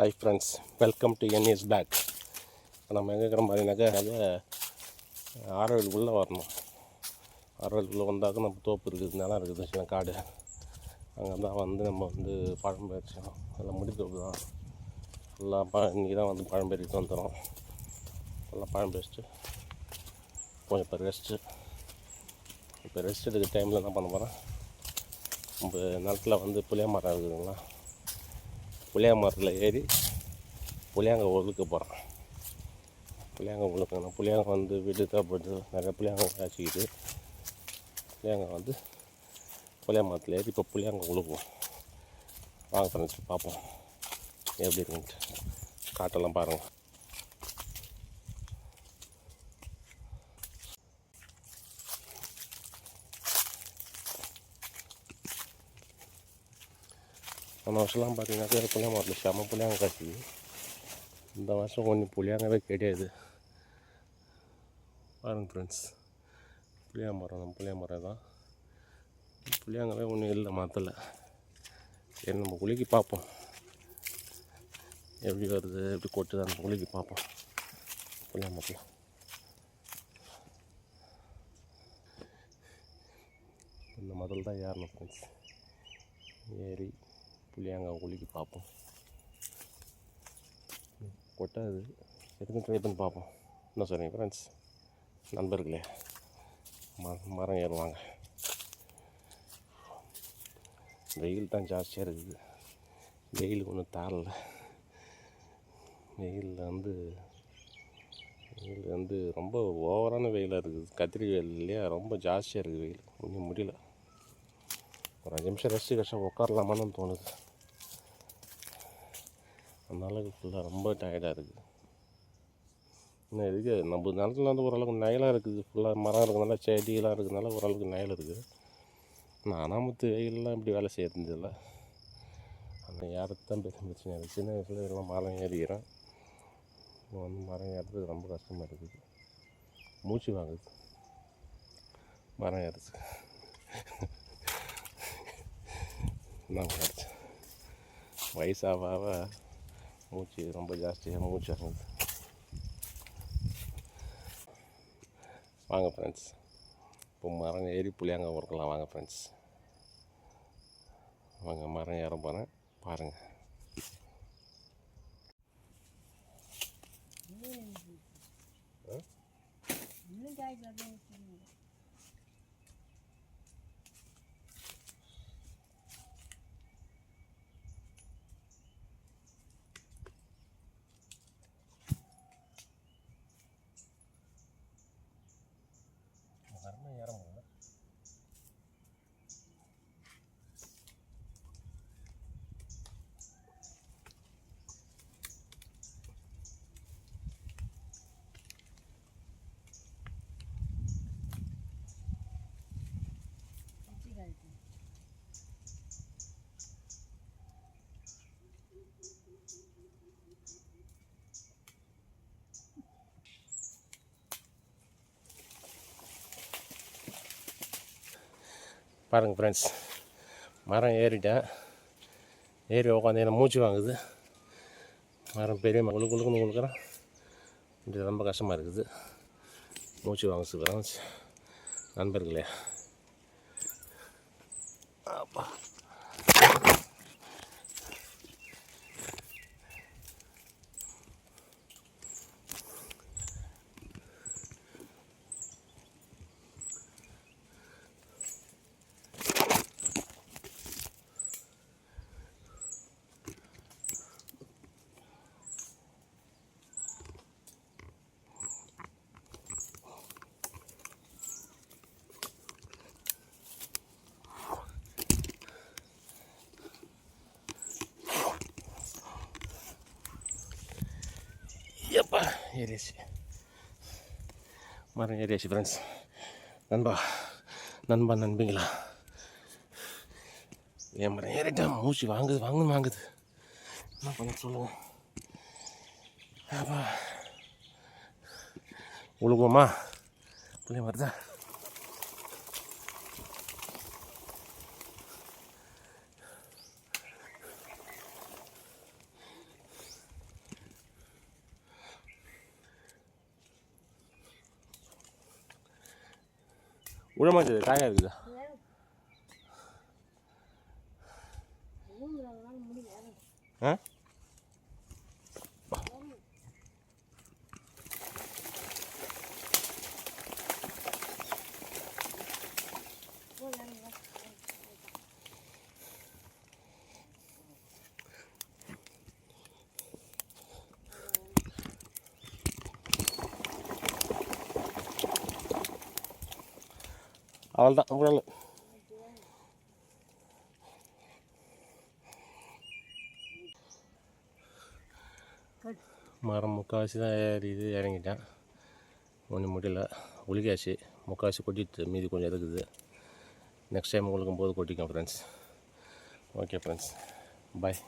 Hi friends welcome to NS pack இப்போ நம்ம எங்கே இருக்கிறோம் பார்த்தீங்கன்னாக்கா அது ஆரோவிலுக்குள்ளே வரணும். ஆரோவிலுக்குள்ளே வந்தாக்க நம்ம தோப்பு இருக்குது நிலம் இருக்குது சின்ன காடு. அங்கே தான் வந்து நம்ம வந்து பழம் பறிச்சோம் எல்லாம் முடித்தோப்பு தான். ஃபுல்லாக ப இன்றைக்கி தான் வந்து பழம் பறிட்டு வந்துடும் எல்லாம் பழம் பறிச்சுட்டு கொஞ்சம் இப்போ ரெஸ்ட்டு இப்போ ரெஸ்ட் எடுக்கிற டைமில் என்ன பண்ண போகிறேன் நம்ம நிலத்தில் வந்து புளிய மரம் இருக்குதுங்களா? புளியா மரத்தில் ஏறி புளியாங்க ஒழுக்க போகிறேன் புளியாங்க ஒழுக்கணும் புளியாங்க வந்து வீட்டு தேவைப்படுது. நிறைய புளியாங்க காய்ச்சிக்கிட்டு புளியாங்க வந்து புளியா மரத்தில் ஏறி இப்போ புளியாங்க உழுக்குவோம் வாங்க ஃப்ரெண்ட்ஸ் பார்ப்போம். எப்படி இருக்குன்ட்டு. காட்டெல்லாம் பாருங்கள் போன வருஷம்லாம் பார்த்தீங்கன்னாக்கா புளியா மரத்தில் செம புளியாங்க காய்ச்சிது இந்த வருஷம் கொஞ்சம் புளியாங்கவே கிடையாது பாருங்க ஃப்ரெண்ட்ஸ் புளியா மரம் தான் புளியா மரம் தான் புளியாங்கவே ஒன்றும் இல்லை மரத்தில் சரி நம்ம குளிக்கி பார்ப்போம் எப்படி வருது எப்படி கொட்டுது நம்ம குளிக்கி பார்ப்போம் புளியா மரத்தில் இந்த மரத்தில் தான் ஏறணும் ஃப்ரெண்ட்ஸ் ஏறி புளியாங்க குலுக்கி பார்ப்போம். கொட்டாது. எதுக்கும் ட்ரை பண்ணி பார்ப்போம். என்ன சொல்கிறீங்க ஃப்ரெண்ட்ஸ் நண்பர்களே. ம மரம் ஏறுவாங்க. வெயில் தான் ஜாஸ்தியாக இருக்குது. வெயில் ஒன்றும் தாரல. வெயிலில் வந்து வெயில் வந்து ரொம்ப ஓவரான வெயிலாக இருக்குது. கத்திரி வெயில் இல்லையா ரொம்ப ஜாஸ்தியாக இருக்குது வெயில். ஒன்றும் முடியல. ஒரு அஞ்சு நிமிஷம் ரெஸ்ட்டு கஷ்டம் உட்காரலாமான்னு தோணுது அந்த அளவுக்கு ஃபுல்லாக ரொம்ப டயர்டாக இருக்குது இன்னும் இதுக்கு நம்ம நிலத்துல வந்து ஓரளவுக்கு நயலாக இருக்குது ஃபுல்லாக மரம் இருக்கிறதுனால செடியெலாம் இருக்கிறதுனால ஓரளவுக்கு நயல் இருக்குது நான் முத்து வெயிலெலாம் இப்படி வேலை செய்யறதில்ல அந்த ஏறது தான் பெரிய பிரச்சனை இருக்குது சின்ன வயசில் எல்லாம் மரம் ஏறிக்கிறேன் இப்போ வந்து மரம் ஏறுறதுக்கு ரொம்ப கஷ்டமாக இருக்குது மூச்சு வாங்குது மரம் ஏறுறதுக்கு நான் வயசாக மூச்சு ரொம்ப ஜாஸ்தியாக மூச்சு ஆகுது வாங்க ஃப்ரெண்ட்ஸ் இப்போ மரம் ஏறி புளியாங்க உறக்கலாம் வாங்க ஃப்ரெண்ட்ஸ் வாங்க மரம் ஏற போகிறேன் பாருங்கள் மரம் ஏற முடியல பாருங்கள் ஃப்ரெண்ட்ஸ் மரம் ஏறிட்டேன் ஏறி உட்காந்து என்ன மூச்சு வாங்குது. மரம் பெரிய மகளுக்கு குழு கொடுக்குறேன் இது ரொம்ப கஷ்டமாக இருக்குது. மூச்சு வாங்க ஃப்ரெண்ட்ஸ் நண்பர்களே. அப்பா. எப்பா ஏரியாச்சு மரம் ஏரியாச்சு ஃப்ரெண்ட்ஸ் நண்பா நண்பா நண்பிங்களா என் மரம் ஏறிட்டேன் மூச்சு வாங்குது வாங்குன்னு வாங்குது என்ன பண்ண சொல்லுவோம் அப்பா உழுகுவோமா பிள்ளைய வருதா உழமாச்சது காயாக இருக்குதா ஆ அவ்வளோதான் அவ்வளோ மரம் முக்கால்வாசி தான் ஏறிது இறங்கிட்டேன். ஒன்றும் முடியல. ஒலிக்காச்சு முக்கால்வாசி கொட்டிட்டு மீதி கொஞ்சம் இருக்குது நெக்ஸ்ட் டைம் உங்களுக்கும் போது கொட்டிக்கோம் ஃப்ரெண்ட்ஸ் ஓகே ஃப்ரெண்ட்ஸ் பாய்